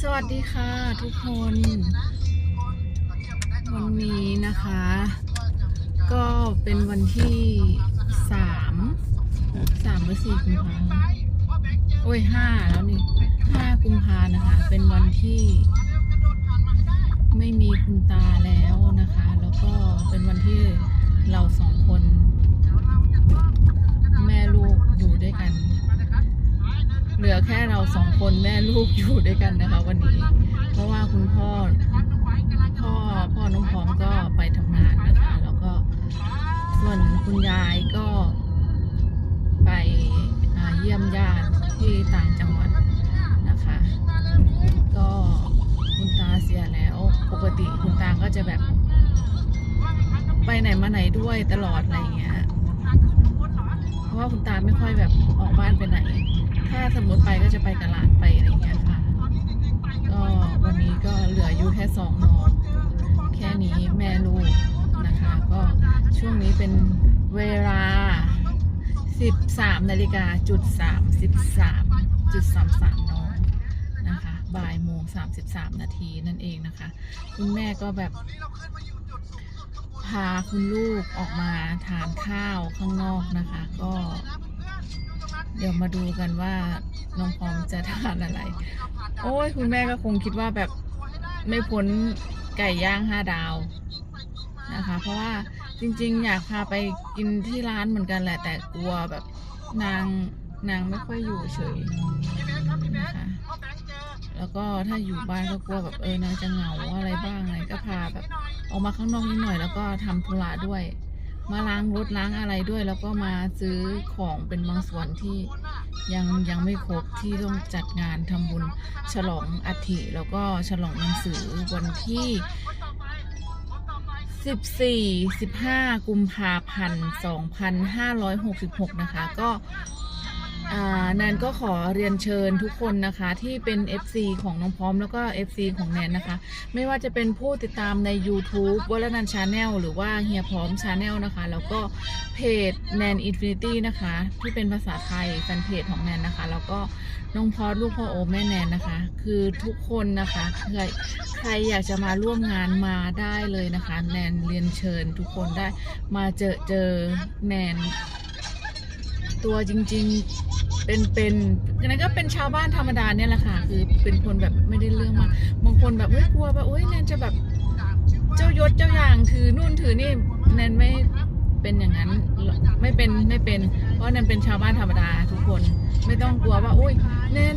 สวัสดีค่ะทุกคน วันนี้นะคะ ก็เป็นวันที่สามสามหรือสี่กุมภาโอ้ยห้าแล้วนี่ห้ากุมภานะคะ เป็นวันที่ ไม่มีคุณตาแล้วนะคะ แล้วก็เป็นวันที่เราสองคน แม่ลูกอยู่ด้วยกัน เหลือแค่เราสองคนแม่ลูกอยู่ด้วยกันนะคะ วันนี้ เพราะว่าคุณพ่อพ่อพ่อน้องพร้อมก็ไปทำงานนะคะ แล้วก็ส่วนคุณยายก็ไปเยี่ยมญาติที่ต่างจังหวัดนะคะ ก็คุณตาเสียแล้ว ปกติคุณตาก็จะแบบ ไปไหนมาไหนด้วยตลอดอะไรอย่างเงี้ย เพราะว่าคุณตาไม่ค่อยแบบออกบ้านไปไหน ถ้าสมมติไปก็จะไปกับหลานไปอะไรเงี้ยค่ะ ก็วันนี้ก็เหลืออยู่แค่สองน้องแค่นี้แม่ลูกนะคะ ก็ช่วงนี้เป็นเวลา 13นาฬิกาจุด33จุด33น้องนะคะบ่ายโมง33 นาทีนั่นเองนะคะ คุณแม่ก็แบบพาคุณลูกออกมาทานข้าวข้างนอกนะคะ ก็ เดี๋ยวมาดูกันว่าน้องพร้อมจะทานอะไร โอ้ยคุณแม่ก็คงคิดว่าแบบไม่พ้นไก่ย่างห้าดาวนะคะ เพราะว่าจริง ๆ อยากพาไปกินที่ร้านเหมือนกันแหละ แต่กลัวแบบนางนางไม่ค่อยอยู่เฉยนะคะแล้วก็ถ้าอยู่บ้านก็กลัวแบบเออนางจะเหงาอะไรบ้างอะไรก็พาแบบออกมาข้างนอกนิดหน่อยแล้วก็ทำธุระด้วย มาล้างรถล้างอะไรด้วย แล้วก็มาซื้อของเป็นบางส่วนที่ยังยังไม่ครบที่ต้องจัดงานทำบุญฉลองอัฐิแล้วก็ฉลองหนังสือวันที่ 14 15 กุมภาพันธ์ 2566 นะคะ ก็ แนนก็ขอเรียนเชิญทุกคนนะคะที่เป็น FC ของน้องพร้อมแล้วก็ FC ของแนนนะคะ ไม่ว่าจะเป็นผู้ติดตามใน YouTube วลนันชาแนลหรือว่าเฮียพร้อมชาแนลนะคะ แล้วก็เพจแนนอินฟินิตี้นะคะ ที่เป็นภาษาไทยแฟนเพจของแนนนะคะ แล้วก็น้องพอดลูกพ่อโอแม่แนนนะคะ คือทุกคนนะคะใครใครอยากจะมาร่วมงานมาได้เลยนะคะ แนนเรียนเชิญทุกคนได้มาเจอเจอแนนตัวจริง ๆ เป็นเป็นนั้นก็เป็นชาวบ้านธรรมดาเนี่ยแหละค่ะ คือเป็นคนแบบไม่ได้เรื่องมากบางคนแบบเฮ้ยกลัวแบบเฮ้ยแนนจะแบบเจ้ายศเจ้าอย่างถือนู่นถือนี่แนนไม่เป็นอย่างนั้นไม่เป็นไม่เป็น เพราะแนนเป็นชาวบ้านธรรมดาทุกคนไม่ต้องกลัวว่าโอ้ยแนน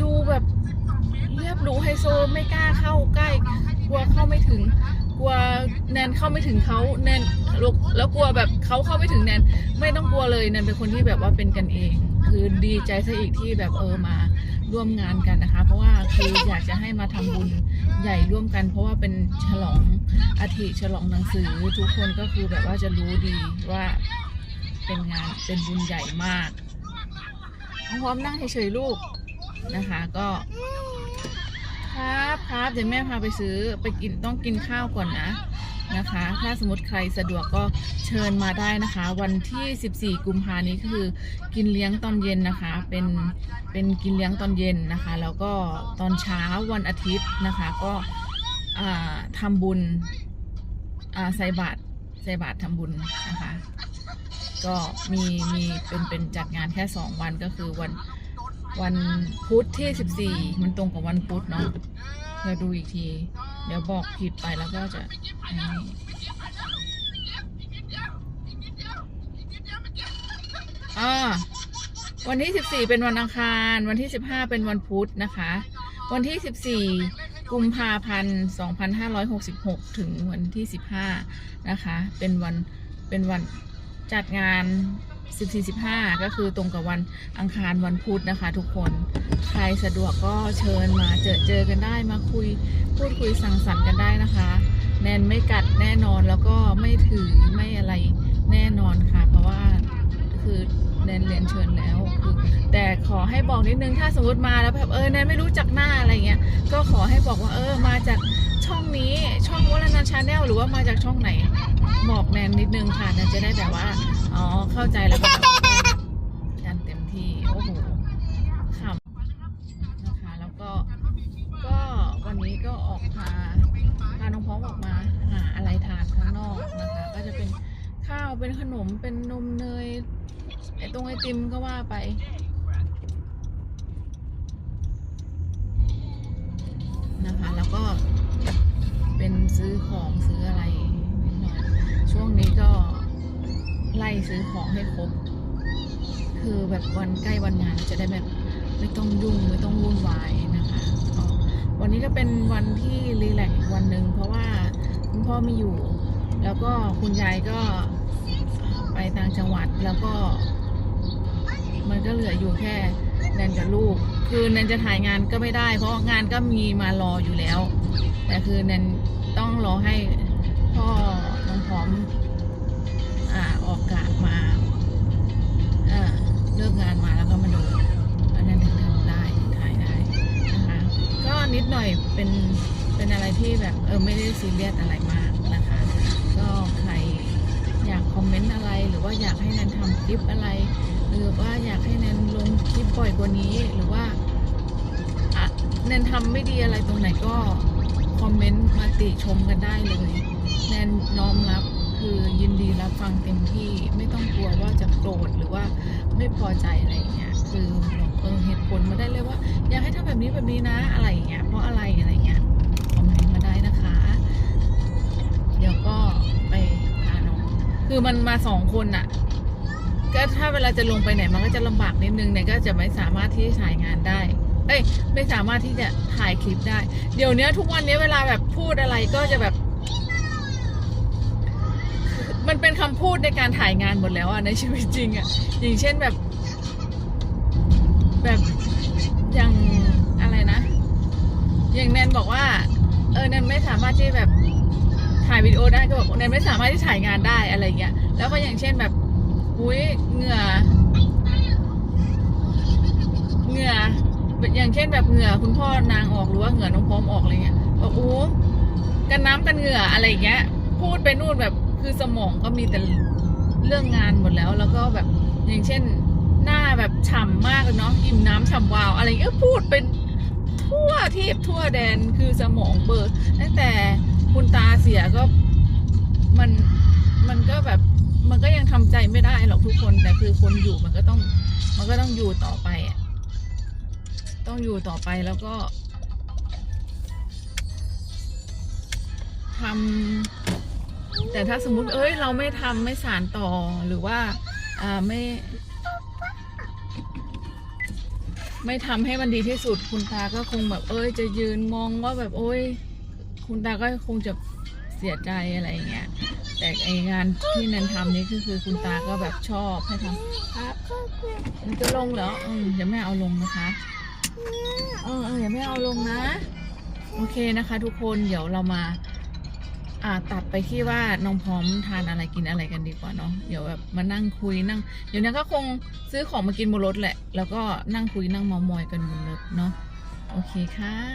ดูแบบเรียบหรูไฮโซไม่กล้าเข้าใกล้ กลัวเข้าไม่ถึง ลัวแนนเข้าไม่ถึงเขาแนนแล้วแล้วกลัวแบบเขาเข้าไม่ถึงแนนไม่ต้องกลัวเลยแนนเป็นคนที่แบบว่าเป็นกันเอง คือดีใจซะอีกที่แบบเออมาร่วมงานกันนะคะ เพราะว่าคืออยากจะให้มาทำบุญใหญ่ร่วมกัน เพราะว่าเป็นฉลองอาทิฉลองหนังสือ ทุกคนก็คือแบบว่าจะรู้ดีว่าเป็นงานเป็นบุญใหญ่มากน้งพร้อมนั่งเฉยๆลูกนะคะ ก็ ครับครับเดี๋ยวแม่พาไปซื้อไปกินต้องกินข้าวก่อนนะนะคะ ถ้าสมมติใครสะดวกก็เชิญมาได้นะคะ วันที่ 14 กุมภานี้คือกินเลี้ยงตอนเย็นนะคะ เป็นเป็นกินเลี้ยงตอนเย็นนะคะ แล้วก็ตอนเช้าวันอาทิตย์นะคะ ก็อ่าทำบุญใส่บาตรใส่บาตรทำบุญนะคะ ก็มีมีเป็นเป็นจัดงานแค่ 2 วันก็คือวัน วันพุธที่ 14 มันตรงกับวันพุธเนาะเดี๋ยวดูอีกที เดี๋ยวบอกผิดไปแล้วก็จะอันนี้อ่าวันที่ 14 เป็นวันอังคาร วันที่ 15 เป็นวันพุธนะคะ วันที่ 14 กุมภาพันธ์ 2566 ถึงวันที่ 15 นะคะ เป็นวัน เป็นวันจัดงาน 14 15 ก็คือตรงกับวันอังคารวันพุธนะคะ ทุกคนใครสะดวกก็เชิญมาเจอเจอกันได้มาคุยพูดคุยสังสรรค์กันได้นะคะ แนนไม่กัดแน่นอนแล้วก็ไม่ถือไม่อะไรแน่นอนค่ะ เพราะว่าคือแนนเรียนเชิญแล้วคือแต่ขอให้บอกนิดนึงถ้าสมมติมาแล้วแบบเออแนนไม่รู้จักหน้าอะไรเงี้ยก็ขอให้บอกว่าเออมาจาก ช่องนี้ช่องวัลนาชาแนลหรือว่ามาจากช่องไหนบอกแนนนิดนึงค่ะแนนจะได้แบบว่าอ๋อเข้าใจแล้วก็กันเต็มที่โอ้โหขำนะคะ แล้วก็ก็วันนี้ก็ออกพาพาน้องพ้องออกมาหาอะไรทานข้างนอกนะคะ ก็จะเป็นข้าวเป็นขนมเป็นนมเนยไอตรงไอติมก็ว่าไปนะคะ แล้วก็ ซื้อของซื้ออะไรนิดหน่อยช่วงนี้ก็ไล่ซื้อของให้ครบ คือแบบวันใกล้วันงานจะได้แบบไม่ต้องยุ่งไม่ต้องวุ่นวายนะคะวันนี้ก็เป็นวันที่รีแลกวันหนึ่งเพราะว่าคุณพ่อไม่อยู่ แล้วก็คุณยายก็ไปต่างจังหวัดแล้วก็ มันก็เหลืออยู่แค่แนนกับลูก คือแนนจะถ่ายงานก็ไม่ได้ เพราะงานก็มีมารออยู่แล้ว แต่คือแนน ต้องรอให้พ่อน้องพร้อมอ่าออกกะมาอ่าเลิกงานมาแล้วก็มาดูอันนั้นถึงทำได้ถ่ายได้นะคะก็นิดหน่อยเป็นเป็นอะไรที่แบบเออไม่ได้ซีเรียสอะไรมากนะคะ ก็ใครอยากคอมเมนต์อะไรหรือว่าอยากให้แนนทำคลิปอะไร หรือว่าอยากให้แนนลงคลิปบ่อยกว่านี้หรือว่าอะแนนทำไม่ดีอะไรตรงไหนก็ คอมเมนต์มาติชมกันได้เลย แนนน้อมรับคือยินดีรับฟังเต็มที่ไม่ต้องกลัวว่าจะโกรธหรือว่าไม่พอใจอะไรอย่างเงี้ยคือบอกเออเหตุผลมาได้เลยว่า อยากให้ทำแบบนี้แบบนี้นะอะไรอย่างเงี้ยเพราะอะไรอะไรเงี้ยคอมเมนต์มาได้นะคะ เดี๋ยวก็ไปพาน้องคือมันมาสองคนอะก็ถ้าเวลาจะลงไปไหนมันก็จะลำบากนิดนึงเนี่ยก็จะไม่สามารถที่จะถ่ายงานได้ อ้ยไม่สามารถที่จะถ่ายคลิปได้ เดี๋ยวเนี้ยทุกวันนี้เวลาแบบพูดอะไรก็จะแบบ มันเป็นคำพูดในการถ่ายงานหมดแล้วอะในชีวิตจริงอะอย่างเช่นแบบ แบบอย่างอะไรนะ อย่างแนนบอกว่า เออแนนไม่สามารถที่แบบถ่ายวิดีโอได้ก็บอกแนนไม่สามารถที่ถ่ายงานได้อะไรเงี้ยแล้วก็อย่างเช่นแบบอุ้ยเหงื่อ เหงื่ออย่างเช่นแบบเห งื่อคุณพ่อนางออกหรือว่าเหงื่อน้องพร้อมออกอะไรเงี้ยบอกโอ้กันน้ำกันเหงื่ออะไรเงี้ย พูดไปนู่นแบบคือสมองก็มีแต่เรื่องงานหมดแล้ว แล้วก็แบบอย่างเช่น หน้าแบบฉ่ำมากเลยเนาะอิ่มน้ำฉ่ำวาว อะไรเงี้ยพูดเป็นทั่วทิพย์ทั่วแดนคือสมองเบิกตั้งแต่คุณตาเสียก็มันมันก็แบบมันก็ยังทำใจไม่ได้หรอกทุกคนแต่คือคนอยู่มันก็ต้องมันก็ต้องอยู่ต่อไปอะ ต้องอยู่ต่อไปแล้วก็ทำแต่ถ้าสมมติเอ้ย เราไม่ทำไม่สารต่อหรือว่าอ่าไม่ ไม่ทำให้มันดีที่สุด คุณตาก็คงแบบ เอ้ย จะยืนมองว่าแบบโอ้ย คุณตาก็คงจะเสียใจอะไรอย่างเงี้ยแต่ไองานที่นันทำนี่คือคือคุณตาก็แบบชอบให้ทำครับมันจะลงเหรออืมอย่าไม่เอาลงนะคะ เออเอออย่าไม่เอาลงนะ โอเคนะคะ ทุกคนเดี๋ยวเรามา อ่าตัดไปที่ว่าน้องพร้อมทานอะไรกินอะไรกันดีกว่าเนาะเดี๋ยวแบบมานั่งคุยนั่ง เดี๋ยวนี้ก็คงซื้อของมากินบนรถแหละ แล้วก็นั่งคุยนั่งมอมอยกันบนรถเนาะโอเคค่ะ